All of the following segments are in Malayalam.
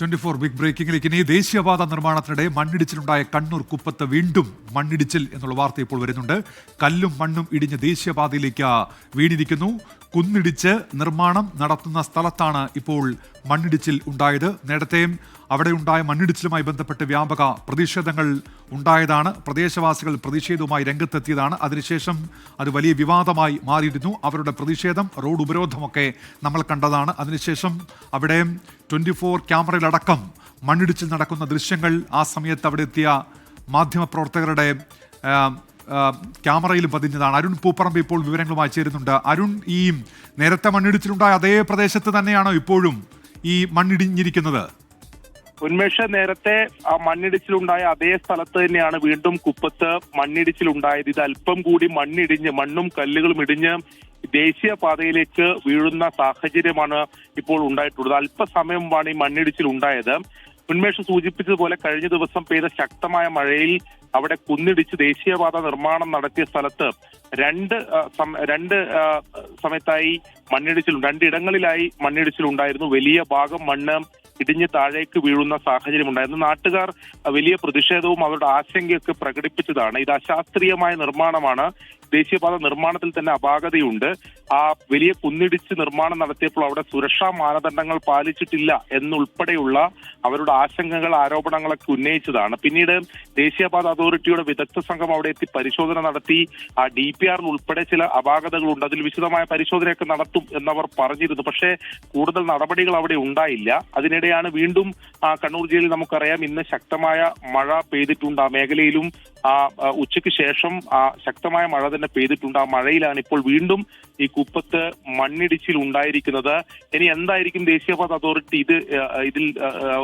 ട്വന്റി ഫോർ ബിഗ് ബ്രേക്കിംഗിലേക്ക് ഇനി ദേശീയപാത നിർമ്മാണത്തിനിടെ മണ്ണിടിച്ചിലുണ്ടായ കണ്ണൂർ കുപ്പത്ത് വീണ്ടും മണ്ണിടിച്ചിൽ എന്നുള്ള വാർത്ത ഇപ്പോൾ വരുന്നുണ്ട്. കല്ലും മണ്ണും ഇടിഞ്ഞ് ദേശീയപാതയിലേക്ക് വീണിരിക്കുന്നു. കുന്നിടിച്ച് നിർമ്മാണം നടത്തുന്ന സ്ഥലത്താണ് ഇപ്പോൾ മണ്ണിടിച്ചിൽ ഉണ്ടായത്. നേരത്തെയും അവിടെ ഉണ്ടായ മണ്ണിടിച്ചിലുമായി ബന്ധപ്പെട്ട് വ്യാപക പ്രതിഷേധങ്ങൾ ഉണ്ടായതാണ്. പ്രദേശവാസികൾ പ്രതിഷേധവുമായി രംഗത്തെത്തിയതാണ്. അതിനുശേഷം അത് വലിയ വിവാദമായി മാറിയിരുന്നു. അവരുടെ പ്രതിഷേധം റോഡ് ഉപരോധമൊക്കെ നമ്മൾ കണ്ടതാണ്. അതിനുശേഷം അവിടെ ട്വന്റി ഫോർ ക്യാമറയിലടക്കം മണ്ണിടിച്ചിൽ നടക്കുന്ന ദൃശ്യങ്ങൾ ആ സമയത്ത് അവിടെ എത്തിയ മാധ്യമപ്രവർത്തകരുടെ ക്യാമറയിൽ പതിഞ്ഞതാണ്. അരുൺ പൂപ്പറമ്പ് ഇപ്പോൾ വിവരങ്ങളുമായി ചേരുന്നുണ്ട്. അരുൺ ഈ നേരത്തെ മണ്ണിടിച്ചിലുണ്ടായ അതേ പ്രദേശത്ത് തന്നെയാണോ ഇപ്പോഴും ഈ മണ്ണിടിഞ്ഞിരിക്കുന്നത്? ഉന്മേഷ നേരത്തെ ആ മണ്ണിടിച്ചിലുണ്ടായ അതേ സ്ഥലത്ത് തന്നെയാണ് വീണ്ടും കുപ്പത്ത് മണ്ണിടിച്ചിലുണ്ടായത്. ഇത് അല്പം കൂടി മണ്ണിടിഞ്ഞ് മണ്ണും കല്ലുകളും ഇടിഞ്ഞ് ദേശീയപാതയിലേക്ക് വീഴുന്ന സാഹചര്യമാണ് ഇപ്പോൾ ഉണ്ടായിട്ടുള്ളത്. അല്പസമയം ഈ മണ്ണിടിച്ചിൽ ഉണ്ടായത് ഉന്മേഷ് സൂചിപ്പിച്ചതുപോലെ കഴിഞ്ഞ ദിവസം പെയ്ത ശക്തമായ മഴയിൽ അവിടെ കുന്നിടിച്ച് ദേശീയപാത നിർമ്മാണം നടത്തിയ സ്ഥലത്ത് രണ്ട് രണ്ട് സമയത്തായി മണ്ണിടിച്ചിലും രണ്ടിടങ്ങളിലായി മണ്ണിടിച്ചിലുണ്ടായിരുന്നു വലിയ ഭാഗം മണ്ണ് ഇടിഞ്ഞ് താഴേക്ക് വീഴുന്ന സാഹചര്യം ഉണ്ടായിരുന്നു. നാട്ടുകാർ വലിയ പ്രതിഷേധവും അവരുടെ ആശങ്കയൊക്കെ പ്രകടിപ്പിച്ചതാണ്. ഇത് അശാസ്ത്രീയമായ നിർമ്മാണമാണ്. ദേശീയപാത നിർമ്മാണത്തിൽ തന്നെ അപാകതയുണ്ട്. ആ വലിയ കുന്നിടിച്ച് നിർമ്മാണം നടത്തിയപ്പോൾ അവിടെ സുരക്ഷാ മാനദണ്ഡങ്ങൾ പാലിച്ചിട്ടില്ല എന്നുൾപ്പെടെയുള്ള അവരുടെ ആശങ്കകൾ ആരോപണങ്ങളൊക്കെ ഉന്നയിച്ചതാണ്. പിന്നീട് ദേശീയപാത അതോറിറ്റിയുടെ വിദഗ്ധ സംഘം അവിടെ എത്തി പരിശോധന നടത്തി. ആ ഡി പി ആറിൽ ഉൾപ്പെടെ ചില അപാകതകളുണ്ട്. അതിൽ വിശദമായ പരിശോധനയൊക്കെ നടത്തും എന്നവർ പറഞ്ഞിരുന്നു. പക്ഷേ കൂടുതൽ നടപടികൾ അവിടെ ഉണ്ടായില്ല. അതിനിടെയാണ് വീണ്ടും കണ്ണൂർ ജില്ലയിൽ നമുക്കറിയാം ഇന്ന് ശക്തമായ മഴ പെയ്തിട്ടുണ്ട്. ആ മേഖലയിലും ആ ഉച്ചയ്ക്ക് ശേഷം ആ ശക്തമായ മഴ തന്നെ പെയ്തിട്ടുണ്ട്. ആ മഴയിലാണ് ഇപ്പോൾ വീണ്ടും ഈ കുപ്പത്ത് മണ്ണിടിച്ചിൽ ഉണ്ടായിരിക്കുന്നത്. ഇനി എന്തായിരിക്കും ദേശീയപാത അതോറിറ്റി ഇത് ഇതിൽ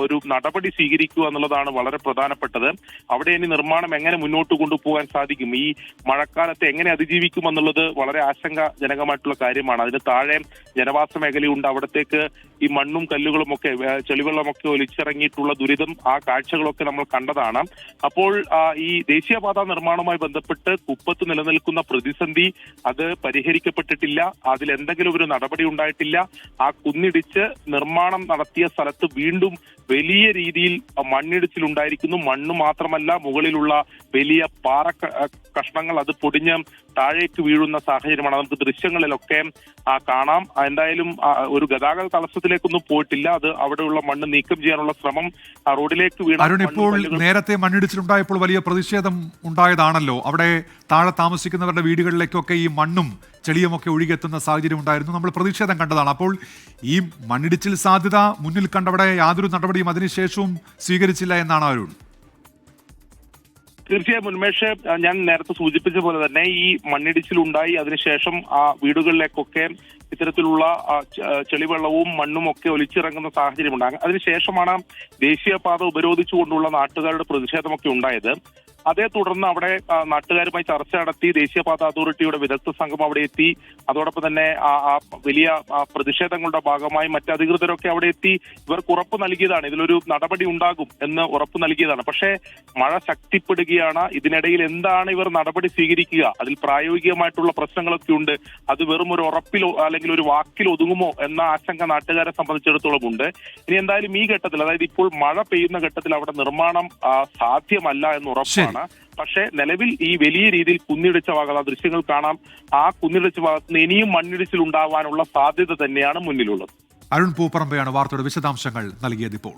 ഒരു നടപടി സ്വീകരിക്കുക എന്നുള്ളതാണ് വളരെ പ്രധാനപ്പെട്ടത്. അവിടെ ഇനി നിർമ്മാണം എങ്ങനെ മുന്നോട്ട് കൊണ്ടുപോകാൻ സാധിക്കും? ഈ മഴക്കാലത്ത് എങ്ങനെ അതിജീവിക്കും എന്നുള്ളത് വളരെ ആശങ്കാജനകമായിട്ടുള്ള കാര്യമാണ്. അതിന് താഴെ ജനവാസ മേഖലയുണ്ട്. അവിടത്തേക്ക് ഈ മണ്ണും കല്ലുകളും ഒക്കെ ചെളിവെള്ളമൊക്കെ ഒലിച്ചിറങ്ങിയിട്ടുള്ള ദുരിതം ആ കാഴ്ചകളൊക്കെ നമ്മൾ കണ്ടതാണ്. അപ്പോൾ ഈ ഈ ദേശീയപാത നിർമ്മാണവുമായി ബന്ധപ്പെട്ട് കുപ്പത്ത് നിലനിൽക്കുന്ന പ്രതിസന്ധി അത് പരിഹരിക്കപ്പെട്ടിട്ടില്ല. അതിൽ എന്തെങ്കിലും ഒരു നടപടി ഉണ്ടായിട്ടില്ല. ആ കുന്നിടിച്ച് നിർമ്മാണം നടത്തിയ സ്ഥലത്ത് വീണ്ടും വലിയ രീതിയിൽ മണ്ണിടിച്ചിൽ ഉണ്ടായിരിക്കുന്നു. മണ്ണ് മാത്രമല്ല മുകളിലുള്ള വലിയ പാറ കഷ്ണങ്ങൾ അത് പൊടിഞ്ഞ് താഴേക്ക് വീഴുന്ന സാഹചര്യമാണ്. നമുക്ക് ദൃശ്യങ്ങളിലൊക്കെ കാണാം. എന്തായാലും ഒരു ഗതാഗത തടസ്സത്തിലേക്കൊന്നും പോയിട്ടില്ല. അത് അവിടെയുള്ള മണ്ണ് നീക്കം ചെയ്യാനുള്ള ശ്രമം റോഡിലേക്ക് വീണ ഇപ്പോൾ നേരത്തെ മണ്ണിടിച്ചിലുണ്ടായപ്പോൾ വലിയ പ്രതിഷേധം ഉണ്ടായതാണല്ലോ. അവിടെ താഴെ താമസിക്കുന്നവരുടെ വീടുകളിലേക്കൊക്കെ ഈ മണ്ണും ചെളിയുമൊക്കെ ഒഴുകിയെത്തുന്ന സാഹചര്യം ഉണ്ടായിരുന്നു. നമ്മൾ പ്രതിഷേധം കണ്ടതാണ്. അപ്പോൾ ഈ മണ്ണിടിച്ചിൽ സാധ്യത മുന്നിൽ കണ്ടവിടെ യാതൊരു നടപടിയും അതിനുശേഷവും സ്വീകരിച്ചില്ല എന്നാണ് അരുൺ. തീർച്ചയായും ഉന്മേഷ് ഞാൻ നേരത്തെ സൂചിപ്പിച്ച പോലെ തന്നെ ഈ മണ്ണിടിച്ചിൽ ഉണ്ടായി അതിനുശേഷം ആ വീടുകളിലേക്കൊക്കെ ഇത്തരത്തിലുള്ള ചെളിവെള്ളവും മണ്ണും ഒക്കെ ഒലിച്ചിറങ്ങുന്ന സാഹചര്യമുണ്ടാകും അതിനുശേഷമാണ് ദേശീയപാത ഉപരോധിച്ചുകൊണ്ടുള്ള നാട്ടുകാരുടെ പ്രതിഷേധമൊക്കെ ഉണ്ടായത്. അതേ തുടർന്ന് അവിടെ നാട്ടുകാരുമായി ചർച്ച നടത്തി ദേശീയപാത അതോറിറ്റിയുടെ വിദഗ്ധ സംഘം അവിടെ എത്തി. അതോടൊപ്പം തന്നെ വലിയ പ്രതിഷേധങ്ങളുടെ ഭാഗമായി മറ്റ് അധികൃതരൊക്കെ അവിടെ എത്തി. ഇവർക്ക് ഉറപ്പ് നൽകിയതാണ്. ഇതിലൊരു നടപടി ഉണ്ടാകും എന്ന് ഉറപ്പ് നൽകിയതാണ്. പക്ഷേ മഴ ശക്തിപ്പെടുകയാണ്. ഇതിനിടയിൽ എന്താണ് ഇവർ നടപടി സ്വീകരിക്കുക? അതിൽ പ്രായോഗികമായിട്ടുള്ള പ്രശ്നങ്ങളൊക്കെ ഉണ്ട്. അത് വെറും ഒരു ഉറപ്പിലോ അല്ലെങ്കിൽ ഒരു വാക്കിൽ ഒതുങ്ങുമോ എന്ന ആശങ്ക നാട്ടുകാരെ സംബന്ധിച്ചിടത്തോളം ഉണ്ട്. ഇനി എന്തായാലും ഈ ഘട്ടത്തിൽ അതായത് ഇപ്പോൾ മഴ പെയ്യുന്ന ഘട്ടത്തിൽ അവിടെ നിർമ്മാണം സാധ്യമല്ല എന്ന് ഉറപ്പാണ്. പക്ഷേ നിലവിൽ ഈ വലിയ രീതിയിൽ കുന്നിടിച്ച ഭാഗത്ത് ദൃശ്യങ്ങൾ കാണാം. ആ കുന്നിടിച്ച ഭാഗത്ത് ഇനിയും മണ്ണിടിച്ചിൽ ഉണ്ടാവാനുള്ള സാധ്യത തന്നെയാണ് മുന്നിലുള്ളത്. അരുൺ പൂപ്പറമ്പയാണ് വാർത്തയുടെ വിശദാംശങ്ങൾ നൽകിയത് ഇപ്പോൾ.